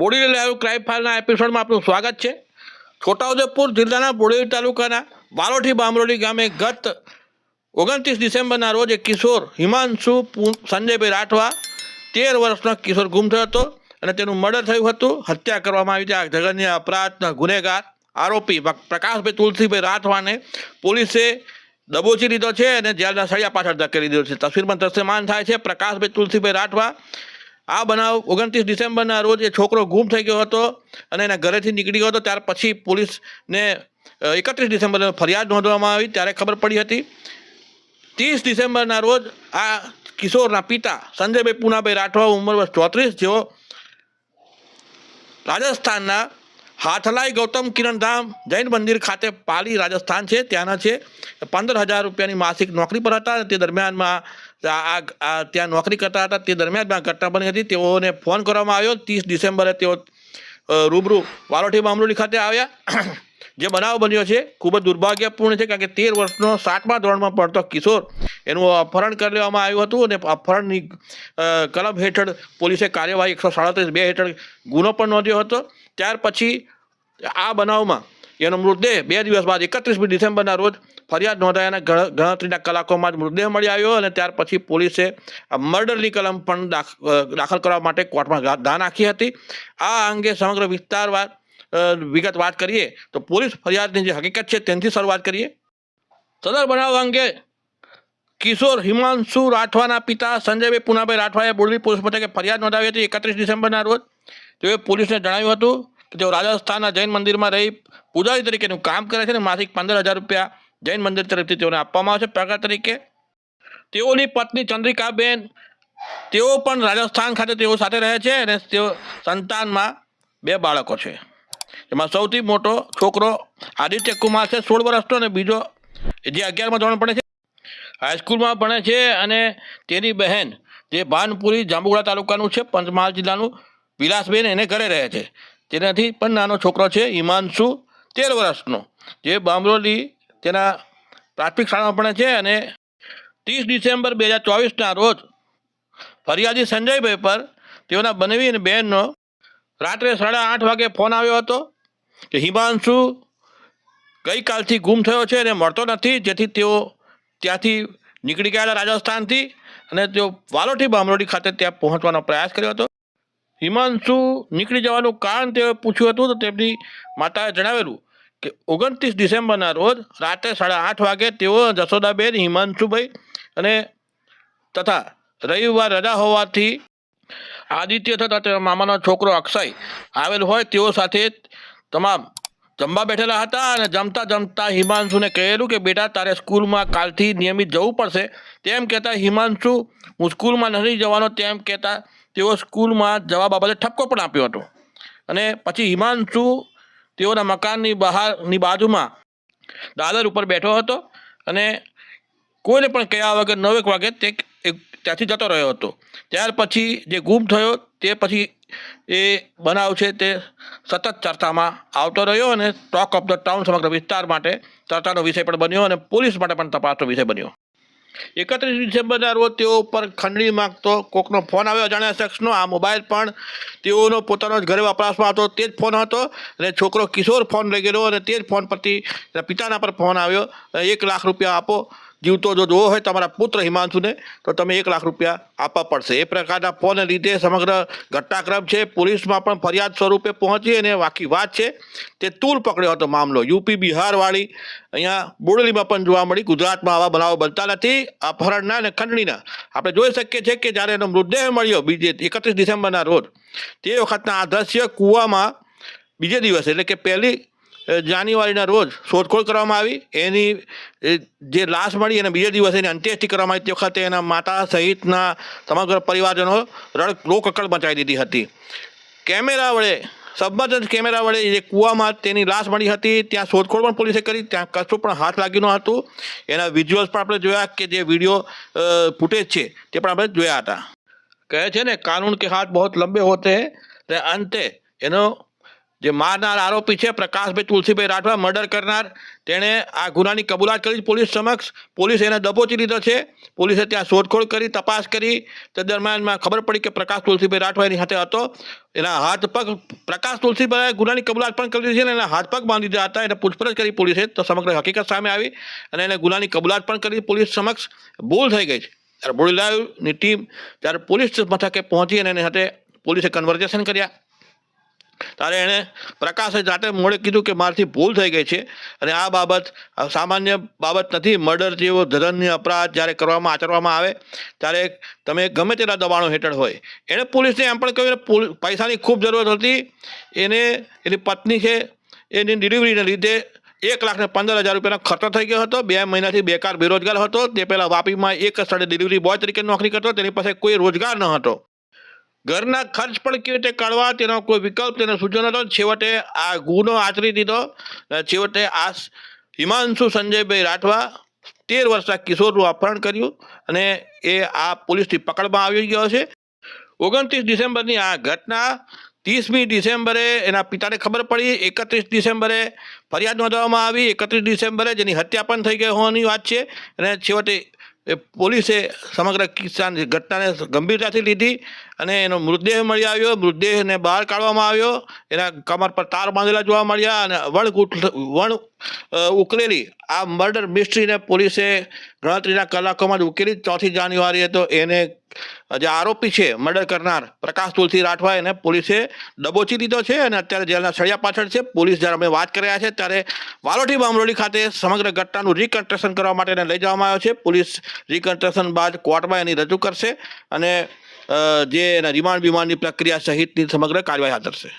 Bodeli live crime ફાઇલના એપિસોડમાં આપનું સ્વાગત છે. છોટાઉદેપુર જિલ્લાના બોડેલી તાલુકાના બારોઠી બામરોલી ગામે ગત ઓગણત્રીસ ડિસેમ્બરના રોજ એક કિશોર હિમાંશુ સંજયભાઈ રાઠવા તેર વર્ષનો કિશોર ગુમ થયો હતો અને તેનું મર્ડર થયું હતું. હત્યા કરવામાં આવી હતી. આ જગન્ય અપરાધના ગુનેગાર આરોપી પ્રકાશભાઈ તુલસીભાઈ રાઠવાને પોલીસે દબોચી લીધો છે અને જેલના સળિયા પાછળ ધકેલી દીધો છે. તસવીરમાં દ્રશ્યમાન થાય છે પ્રકાશભાઈ તુલસીભાઈ રાઠવા આ બનાવ ઓગણત્રીસ ડિસેમ્બરના રોજ એ છોકરો ગુમ થઈ ગયો હતો અને એના ઘરેથી નીકળી ગયો હતો. ત્યાર પછી પોલીસને એકત્રીસ ડિસેમ્બરે ફરિયાદ નોંધવામાં આવી. ત્યારે ખબર પડી હતી. ત્રીસ ડિસેમ્બરના રોજ આ કિશોરના પિતા સંજયભાઈ પૂનાભાઈ રાઠવા ઉંમર વર્ષ ચોત્રીસ, જેઓ રાજસ્થાનના હાથલાઈ ગૌતમ કિરણધામ જૈન મંદિર ખાતે પાલી રાજસ્થાન છે. ત્યાંના છે. પંદર હજાર રૂપિયાની માસિક નોકરી પર હતા તે દરમિયાનમાં આ ત્યાં નોકરી કરતા હતા, તે દરમિયાન ઘટના બની હતી. તેઓને ફોન કરવામાં આવ્યો. ત્રીસ ડિસેમ્બરે તેઓ રૂબરૂ વાલોઠી બામરોલી ખાતે આવ્યા. જે બનાવ બન્યો છે, ખૂબ જ દુર્ભાગ્યપૂર્ણ છે, કારણ કે તેર વર્ષનો સાતમા ધોરણમાં પડતો કિશોર, એનું અપહરણ કરી લેવામાં આવ્યું હતું અને અપહરણની કલમ હેઠળ પોલીસે કાર્યવાહી એકસો સાડત્રીસ બે હેઠળ ગુનો પણ નોંધ્યો હતો. ત્યાર પછી આ બનાવમાં એનો મૃતદેહ બે દિવસ બાદ એકત્રીસમી ડિસેમ્બરના રોજ ફરિયાદ નોંધાયાના ગણતરીના કલાકોમાં જ મૃતદેહ મળી આવ્યો અને ત્યાર પછી પોલીસે મર્ડરની કલમ પણ દાખ- દાખલ કરવા માટે કોર્ટમાં ધા નાખી હતી. આ અંગે સમગ્ર વિસ્તારવાર વિગત વાત કરીએ તો પોલીસ ફરિયાદની જે હકીકત છે તેનાથી શરૂઆત કરીએ. સદર બનાવ અંગે કિશોર હિમાંશુ રાઠવાના પિતા સંજયભાઈ પુનાભાઈ રાઠવાએ બોરડી પોલીસ મથકે ફરિયાદ નોંધાવી હતી એકત્રીસ ડિસેમ્બરના રોજ. તેઓએ પોલીસને જણાવ્યું હતું કે તેઓ રાજસ્થાનના જૈન મંદિરમાં રહી પૂજારી તરીકેનું કામ કરે છે અને માસિક પંદર હજાર રૂપિયા જૈન મંદિર તરફથી તેઓને આપવામાં આવે છે. પગાર તરીકે તેઓની પત્ની ચંદ્રિકાબેન, તેઓ પણ રાજસ્થાન ખાતે તેઓ સાથે રહે છે અને તેઓ સંતાનમાં બે બાળકો છે. એમાં સૌથી મોટો છોકરો આદિત્ય કુમાર છે, સોળ વર્ષનો અને બીજો જે અગિયારમાં ધોરણ ભણે છે, હાઈસ્કૂલમાં ભણે છે અને તેની બહેન જે ભાનપુરી જાંબુગડા તાલુકાનું છે, પંચમહાલ જિલ્લાનું વિલાસબેન, એને ઘરે રહે છે. તેનાથી પણ નાનો છોકરો છે, હિમાંશુ, તેર વર્ષનો. જે બામરોલી તેના પ્રાથમિક શાળામાં ભણે છે અને ત્રીસ ડિસેમ્બર બે હજાર ચોવીસના રોજ ફરિયાદી સંજયભાઈ પર તેઓના બનેવી અને બહેનનો રાત્રે સાડા આઠ વાગે ફોન આવ્યો હતો કે હિમાંશુ ગઈકાલથી ગુમ થયો છે અને મળતો નથી, જેથી તેઓ ત્યાંથી નીકળી ગયેલા રાજસ્થાનથી અને તેઓ વાલોઠી બામરોડી ખાતે ત્યાં પહોંચવાનો પ્રયાસ કર્યો હતો. હિમાંશુ નીકળી જવાનું કારણ તેઓએ પૂછ્યું હતું તો તેમની માતાએ જણાવેલું કે ઓગણત્રીસ ડિસેમ્બરના રોજ રાત્રે સાડા આઠ વાગે તેઓ જશોદાબેન, હિમાંશુભાઈ અને તથા રવિવાર રજા હોવાથી આદિત્ય તથા તેના મામાનો છોકરો અક્ષય આવેલ હોય તેઓ સાથે તમામ જમવા બેઠેલા હતા અને જમતા જમતા હિમાંશુને કહેલું કે, બેટા, તારે સ્કૂલમાં કાલથી નિયમિત જવું પડશે. તેમ કહેતા હિમાંશુ, હું સ્કૂલમાં નથી જવાનો. તેમ કહેતા તેઓ સ્કૂલમાં જવા બાબતે ઠપકો પણ આપ્યો હતો. અને પછી હિમાંશુ તેઓના મકાનની બહારની બાજુમાં દાદર ઉપર બેઠો હતો અને કોઈને પણ કયા વગર નવેક વાગે તે ત્યાંથી જતો રહ્યો હતો. ત્યાર પછી જે ગુમ થયો તે પછી એ બનાવ છે તે સતત ચર્ચામાં આવતો રહ્યો અને ટોક ઓફ ધ ટાઉન સમગ્ર વિસ્તાર માટે ચર્ચાનો વિષય પણ બન્યો અને પોલીસ માટે પણ તપાસનો વિષય બન્યો. એકત્રીસ ડિસેમ્બરના રોજ તેઓ ઉપર ખંડણી માંગતો, કોકનો ફોન આવ્યો અજાણ્યા શખ્સનો, આ મોબાઈલ પણ તેઓનો પોતાનો જ ઘરે વપરાશમાં હતો તે જ ફોન હતો અને છોકરો કિશોર ફોન લઈ ગયેલો અને તે જ ફોન પરથી પિતાના પર ફોન આવ્યો. એક લાખ રૂપિયા આપો. જીવતો જો જોવો હોય તમારા પુત્ર હિમાંશુને, તો તમે એક લાખ રૂપિયા આપવા પડશે. એ પ્રકારના ફોનને લીધે સમગ્ર ઘટનાક્રમ છે, પોલીસમાં પણ ફરિયાદ સ્વરૂપે પહોંચી અને બાકી વાત છે. તે તૂલ પકડ્યો હતો મામલો. યુપી, બિહારવાળી અહીંયા બોડલીમાં પણ જોવા મળી, ગુજરાતમાં આવા બનાવો બનતા નથી, અપહરણના અને ખંડણીના. આપણે જોઈ શકીએ છીએ કે જ્યારે એનો મૃતદેહ મળ્યો બીજે એકત્રીસ ડિસેમ્બરના રોજ, તે વખતના આ દ્રશ્ય કૂવામાં બીજે દિવસે, એટલે કે પહેલી જાન્યુઆરીના રોજ શોધખોળ કરવામાં આવી. એની જે લાશ મળી અને બીજા દિવસે એની અંત્યેષ્ટિ કરવામાં આવી. તે વખતે એના માતા સહિતના સમગ્ર પરિવારજનો રડ લોકકળ મચાવી દીધી હતી. કેમેરા વડે સબમર્જન્સ કેમેરા વડે જે કૂવામાં તેની લાશ મળી હતી, ત્યાં શોધખોળ પણ પોલીસે કરી. ત્યાં કશું પણ હાથ લાગ્યું ન હતું. એના વિઝ્યુઅલ્સ પણ આપણે જોયા કે જે વીડિયો ફૂટેજ છે તે પણ આપણે જોયા હતા. કહે છે ને, કાનૂન કે હાથ બહુ લંબે હોતે હૈ અંતે એનો જે મારનાર આરોપી છે, પ્રકાશભાઈ તુલસીભાઈ રાઠવા, મર્ડર કરનાર. તેણે આ ગુનાની કબૂલાત કરી, પોલીસ સમક્ષ પોલીસે એને દબોચી લીધો છે. પોલીસે ત્યાં શોધખોળ કરી, તપાસ કરી. તે દરમિયાનમાં ખબર પડી કે પ્રકાશ તુલસીભાઈ રાઠવા એની સાથે હતો. એના હાથ પગ, પ્રકાશ તુલસીભાઈ ગુનાની કબૂલાત પણ કરી છે અને એના હાથ પગ બાંધી દીધા હતા. એને પૂછપરછ કરી પોલીસે, તો સમગ્ર હકીકત સામે આવી અને એને ગુનાની કબૂલાત પણ કરી. પોલીસ સમક્ષ ભૂલ થઈ ગઈ છે. ત્યારે બોડીલાઈવની ટીમ ત્યારે પોલીસ મથકે પહોંચી અને એની સાથે પોલીસે કન્વર્ઝેશન કર્યા. ત્યારે એણે પ્રકાશે જાતે મોડે કીધું કે મારથી ભૂલ થઈ ગઈ છે અને આ બાબત સામાન્ય બાબત નથી મર્ડર જેવો ધર્મની અપરાધ જ્યારે કરવામાં, આચરવામાં આવે, ત્યારે તમે ગમે તેના દબાણો હેઠળ હોય. એણે પોલીસને એમ પણ કહ્યું પૈસાની ખૂબ જરૂરત હતી. એને, એની પત્ની છે, એની ડિલિવરીને લીધે એક લાખ ને પંદર હજાર રૂપિયાનો ખર્ચો થઈ ગયો હતો. બે મહિનાથી બેકાર બેરોજગાર હતો. તે પહેલાં વાપીમાં એક સ્થળે ડિલિવરી બોય તરીકે નોકરી કરતો. તેની પાસે કોઈ રોજગાર ન હતો. ઘરના ખર્ચ પણ કેવી રીતે કાઢવા તેનો કોઈ વિકલ્પ, તેનો સૂચન હતો છેવટે આ ગુનો આચરી દીધો. છેવટે આ હિમાંશુ સંજયભાઈ રાઠવા તેર વર્ષના કિશોરનું અપહરણ કર્યું અને એ આ પોલીસથી પકડમાં આવી ગયો છે. ઓગણત્રીસ ડિસેમ્બરની આ ઘટના ત્રીસમી ડિસેમ્બરે એના પિતાને ખબર પડી. એકત્રીસ ડિસેમ્બરે ફરિયાદ નોંધવામાં આવી. એકત્રીસ ડિસેમ્બરે જેની હત્યા પણ થઈ ગઈ હોવાની વાત છે અને છેવટે પોલીસે સમગ્ર કિસ્સાની ઘટનાને ગંભીરતાથી લીધી અને એનો મૃતદેહ મળી આવ્યો મૃતદેહને બહાર કાઢવામાં આવ્યો એના કમર પર તાર બાંધેલા જોવા મળ્યા અને વણ વણ અ, ઉકલેલી આ મર્ડર મિસ્ટ્રીને પોલીસે ગણતરીના કલાકોમાં જ ઉકેલી. ચોથી જાન્યુઆરીએ તો એને જે આરોપી છે મર્ડર કરનાર પ્રકાશ તુલસી રાઠવા એને પોલીસે દબોચી દીધો છે અને અત્યારે જેલના સળિયા પાછળ છે. પોલીસ જ્યારે અમે વાત કરી રહ્યા છે ત્યારે વાલોઠી બામરોલી ખાતે સમગ્ર ઘટનાનું રિકન્સ્ટ્રક્શન કરવા માટે એને લઈ જવામાં આવ્યો છે. પોલીસ રિકન્સ્ટ્રક્શન બાદ કોર્ટમાં એની રજૂ કરશે અને જે એના રિમાન્ડ બિમાન્ડની પ્રક્રિયા સહિતની સમગ્ર કાર્યવાહી હાથ ધરશે.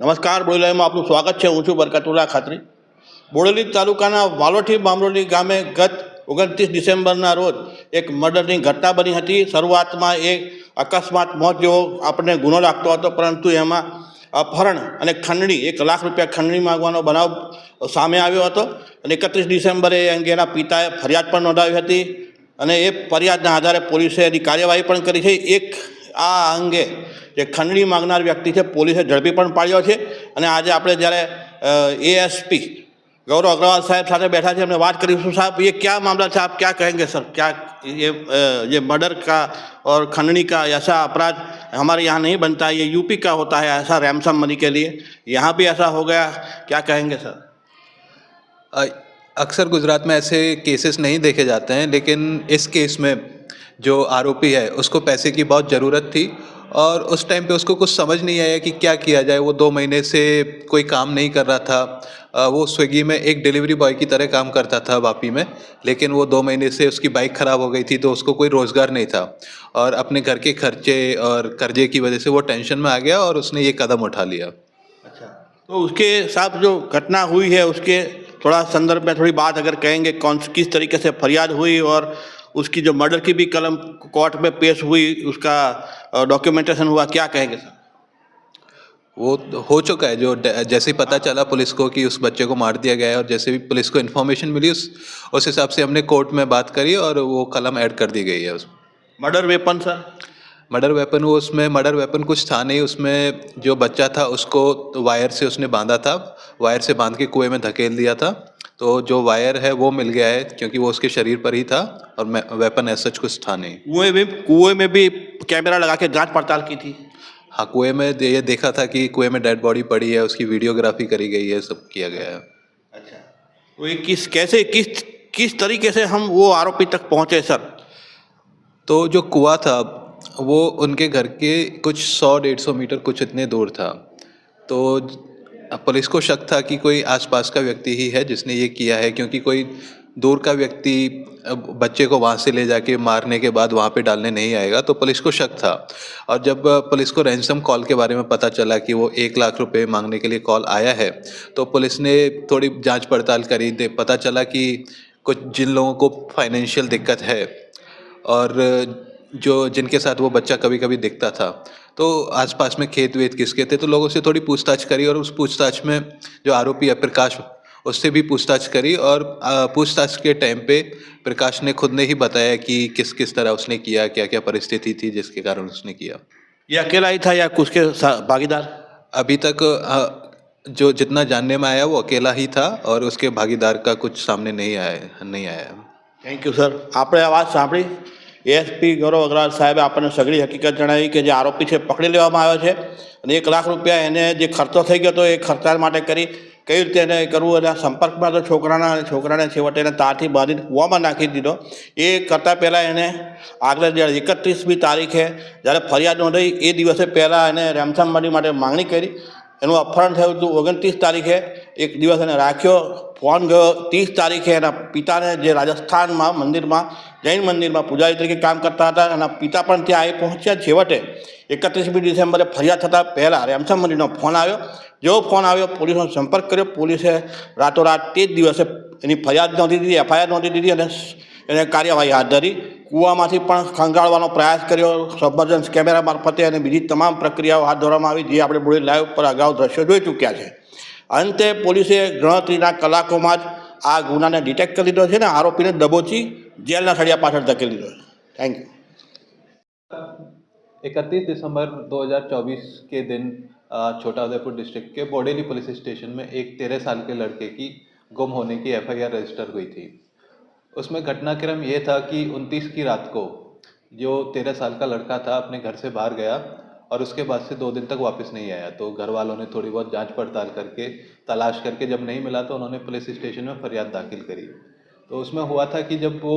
નમસ્કાર બોડેલીમાં આપનું સ્વાગત છે. હું છું બરકતુલ્લા ખાતરી. બોડેલી તાલુકાના વાલોઠી બામરોલી ગામે ગત ઓગણત્રીસ ડિસેમ્બરના રોજ એક મર્ડરની ઘટના બની હતી. શરૂઆતમાં એ અકસ્માત મોત જેવો આપણને ગુનો લાગતો હતો, પરંતુ એમાં અપહરણ અને ખંડણી, એક લાખ રૂપિયા ખંડણી માગવાનો બનાવ સામે આવ્યો હતો અને એકત્રીસ ડિસેમ્બરે એ અંગેના પિતાએ ફરિયાદ પણ નોંધાવી હતી. અને એ ફરિયાદના આધારે પોલીસે એની કાર્યવાહી પણ કરી છે એક આ અંગે જે ખંડણી માંગનાર વ્યક્તિ છે પોલીસે ઝડપી પણ પાડ્યો છે અને આજે આપણે જ્યારે એએસપી गौरव अग्रवाल साहब साथ बैठा थे हमने बात करी उसमें साहब ये क्या मामला था आप क्या कहेंगे सर क्या ये अ, ये मर्डर का और खंडनी का ऐसा अपराध हमारे यहाँ नहीं बनता ये यूपी का होता है ऐसा रैमसम मनी के लिए यहाँ भी ऐसा हो गया क्या कहेंगे सर अ- अक्सर गुजरात में ऐसे केसेस नहीं देखे जाते हैं, लेकिन इस केस में जो आरोपी है, उसको पैसे की बहुत ज़रूरत थी और उस टाइम पे उसको कुछ समझ नहीं आया कि क्या किया जाए। वो दो महीने से कोई काम नहीं कर रहा था। वो स्विगी में एक डिलीवरी बॉय की तरह काम करता था वापी में, लेकिन वो दो महीने से उसकी बाइक ख़राब हो गई थी तो उसको कोई रोज़गार नहीं था और अपने घर के खर्चे और कर्जे की वजह से वो टेंशन में आ गया और उसने ये कदम उठा लिया। अच्छा तो उसके साथ जो घटना हुई है, उसके थोड़ा संदर्भ में थोड़ी बात अगर कहेंगे कौन किस तरीके से फरियाद हुई और उसकी जो मर्डर की भी कलम कोर्ट में पेश हुई उसका डॉक्यूमेंटेशन हुआ क्या कहेंगे सर? वो हो चुका है जो जैसे ही पता चला पुलिस को कि उस बच्चे को मार दिया गया है और जैसे भी पुलिस को इन्फॉर्मेशन मिली उस उस हिसाब से हमने कोर्ट में बात करी और वो कलम ऐड कर दी गई है उसमें murder weapon sir? Murder weapon वो उसमें मर्डर वेपन कुछ था नहीं उसमें जो बच्चा था उसको वायर से उसने बांधा था वायर से बाँध के कुएँ में धकेल दिया था तो जो वायर है वो मिल गया है क्योंकि वो उसके शरीर पर ही था और वेपन ऐसा कुछ था नहीं। कुएँ में कुएँ में भी कैमरा लगा के जाँच पड़ताल की थी? हाँ कुएँ में ये देखा था कि कुएँ में डेड बॉडी पड़ी है उसकी वीडियोग्राफी करी गई है सब किया गया है। अच्छा वो ये किस कैसे किस किस तरीके से हम वो आरोपी तक पहुँचे सर? तो जो कुआ था वो उनके घर के कुछ सौ, डेढ़ सौ मीटर कुछ इतने दूर था। तो पुलिस को शक था कि कोई आसपास का व्यक्ति ही है जिसने ये किया है, क्योंकि कोई दूर का व्यक्ति बच्चे को वहाँ से ले जाके मारने के बाद वहाँ पे डालने नहीं आएगा तो पुलिस को शक था। और जब पुलिस को रैंसम कॉल के बारे में पता चला कि वो एक लाख रुपए मांगने के लिए कॉल आया है तो पुलिस ने थोड़ी जाँच पड़ताल करी। दे, पता चला कि कुछ जिन लोगों को फाइनेंशियल दिक्कत है और जो जिनके साथ वो बच्चा कभी कभी दिखता था। तो आसपास में खेत वेत किसके थे तो लोगों से थोड़ी पूछताछ करी और उस पूछताछ में जो आरोपी है प्रकाश उससे भी पूछताछ करी और पूछताछ के टाइम पे प्रकाश ने खुद ने ही बताया कि किस किस तरह उसने किया क्या क्या परिस्थिति थी जिसके कारण उसने किया। ये अकेला ही था या कुछ के भागीदार? अभी तक जो जितना जानने में आया वो अकेला ही था और उसके भागीदार का कुछ सामने नहीं आया नहीं आया। थैंक यू सर आपने आवाज़ सांपड़ी એસપી ગૌરવ અગ્રવાલ સાહેબે આપણને સઘળી હકીકત જણાવી કે જે આરોપી છે, પકડી લેવામાં આવ્યો છે અને એક લાખ રૂપિયા એને જે ખર્ચો થઈ ગયો હતો એ ખર્ચા માટે કરી કઈ રીતે એને કરવું એના સંપર્કમાં તો છોકરાના અને છોકરાને છેવટે એને તારથી બાંધીને કૂવામાં નાખી દીધો. એ કરતાં પહેલાં એને આગળ જ્યારે એકત્રીસમી તારીખે જ્યારે ફરિયાદ નોંધાઈ, એ દિવસે પહેલાં એને રેમસમ માટે માંગણી કરી એનું અપહરણ થયું હતું ઓગણત્રીસ તારીખે. એક દિવસ એને રાખ્યો, ફોન ગયો. ત્રીસ તારીખે એના પિતાને જે રાજસ્થાનમાં, મંદિરમાં, જૈન મંદિરમાં પૂજારી તરીકે કામ કરતા હતા, એના પિતા પણ ત્યાં આવી પહોંચ્યા છેવટે. એકત્રીસમી ડિસેમ્બરે ફરિયાદ થતાં પહેલાં રેમસમ મંદિરનો ફોન આવ્યો. જેવો ફોન આવ્યો, પોલીસનો સંપર્ક કર્યો. પોલીસે રાતોરાત તે જ દિવસે એની ફરિયાદ નોંધી દીધી, એફઆઈઆર નોંધી દીધી અને એને કાર્યવાહી હાથ ધરી. કૂવામાંથી પણ ખંગાળવાનો પ્રયાસ કર્યો સબમર્જન્સ કેમેરા મારફતે અને બીજી તમામ પ્રક્રિયાઓ હાથ ધરવામાં આવી જે આપણે બોડી લાઈવ પર અગાઉ દ્રશ્યો જોઈ ચૂક્યા છે અંતે પોલીસે ગણતરીના કલાકોમાં જ આ ગુનાને ડિટેક્ટ કરી લીધો છે ને આરોપીને દબોચી જેલના સળિયા પાછળ ધકેલી લીધો છે થેન્ક યુ इकतीस दिसंबर 2024 के दिन अ, छोटा उदयपुर डिस्ट्रिक्ट के बोडेली पुलिस स्टेशन में एक तेरह साल के लड़के की गुम होने की एफआईआर रजिस्टर हुई थी उसमें घटनाक्रम ये था कि 29 की रात को जो तेरह साल का लड़का था अपने घर से बाहर गया और उसके बाद से दो दिन तक वापस नहीं आया। तो घर वालों ने थोड़ी बहुत जाँच पड़ताल करके तलाश करके जब नहीं मिला तो उन्होंने पुलिस स्टेशन में फरियाद दाखिल करी। तो उसमें हुआ था कि जब वो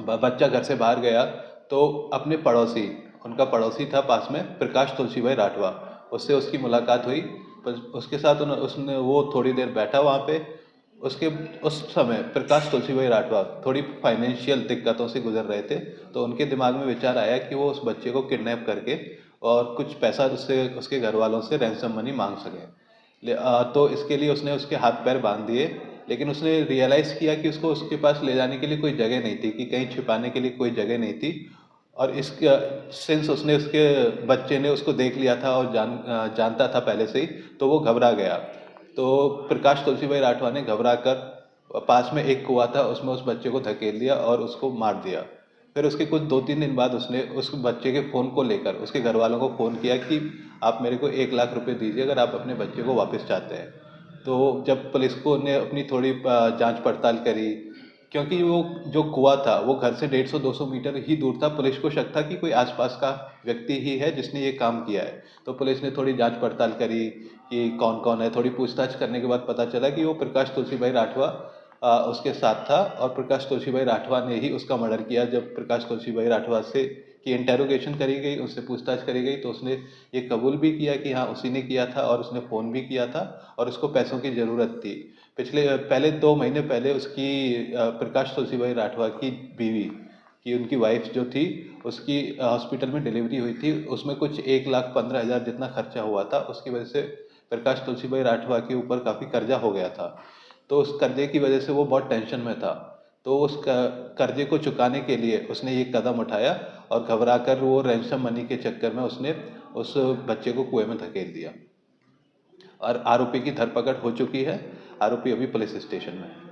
बच्चा घर से बाहर गया तो अपने पड़ोसी उनका पड़ोसी था पास में प्रकाश तुलसी भाई राठवा। उससे उसकी मुलाकात हुई। उसके साथ उन, उसने वो थोड़ी देर बैठा वहाँ पे उसके उस समय प्रकाश तुलसी भाई राठवा थोड़ी फाइनेंशियल दिक्कतों से गुजर रहे थे तो उनके दिमाग में विचार आया कि वो उस बच्चे को किडनैप करके और कुछ पैसा उससे, उसके घर वालों से रैंसम मनी मांग सकें। तो इसके लिए उसने उसके हाथ पैर बाँध दिए, लेकिन उसने रियलाइज़ किया कि उसको उसके पास ले जाने के लिए कोई जगह नहीं थी, कि कहीं छिपाने के लिए कोई जगह नहीं थी। और इसके सिंस उसने उसके बच्चे ने उसको देख लिया था और जान जानता था पहले से ही तो वो घबरा गया। तो प्रकाश तुलसी भाई राठवा ने घबरा कर पास में एक कुआ था, उसमें उस बच्चे को धकेल दिया और उसको मार दिया। फिर उसके कुछ दो तीन दिन बाद उसने उस बच्चे के फ़ोन को लेकर, उसके घर वालों को फ़ोन किया कि आप मेरे को एक लाख रुपए दीजिए अगर आप अपने बच्चे को वापस चाहते हैं। तो जब पुलिस को ने अपनी थोड़ी जाँच पड़ताल करी, क्योंकि वो जो कुआ था, वो घर से 150-200 मीटर ही दूर था, पुलिस को शक था कि कोई आसपास का व्यक्ति ही है जिसने ये काम किया है। तो पुलिस ने थोड़ी जाँच पड़ताल करी कि कौन कौन है। थोड़ी पूछताछ करने के बाद पता चला कि वो प्रकाश तुलसी भाई राठवा उसके साथ था और प्रकाश तुलसी भाई राठवा ने ही उसका मर्डर किया। जब प्रकाश तुलसी भाई राठवा से की इंटेरोगेशन करी गई, उससे पूछताछ करी गई तो उसने ये कबूल भी किया कि हाँ उसी ने किया था और उसने फ़ोन भी किया था और उसको पैसों की ज़रूरत थी। पिछले पहले दो महीने पहले उसकी प्रकाश तुलसी भाई राठवा की बीवी, कि उनकी वाइफ जो थी, उसकी हॉस्पिटल में डिलीवरी हुई थी। उसमें कुछ एक लाख पंद्रह हज़ार जितना खर्चा हुआ था, उसकी वजह से प्रकाश तुलसी भाई राठवा के ऊपर काफ़ी कर्जा हो गया था। तो उस कर्जे की वजह से वो बहुत टेंशन में था। तो उस कर्जे को चुकाने के लिए उसने ये कदम उठाया और घबरा कर वो रैंसम मनी के चक्कर में उसने उस बच्चे को कुएँ में धकेल दिया। और आरोपी की धरपकड़ हो चुकी है। आरोपी अभी पुलिस स्टेशन में है।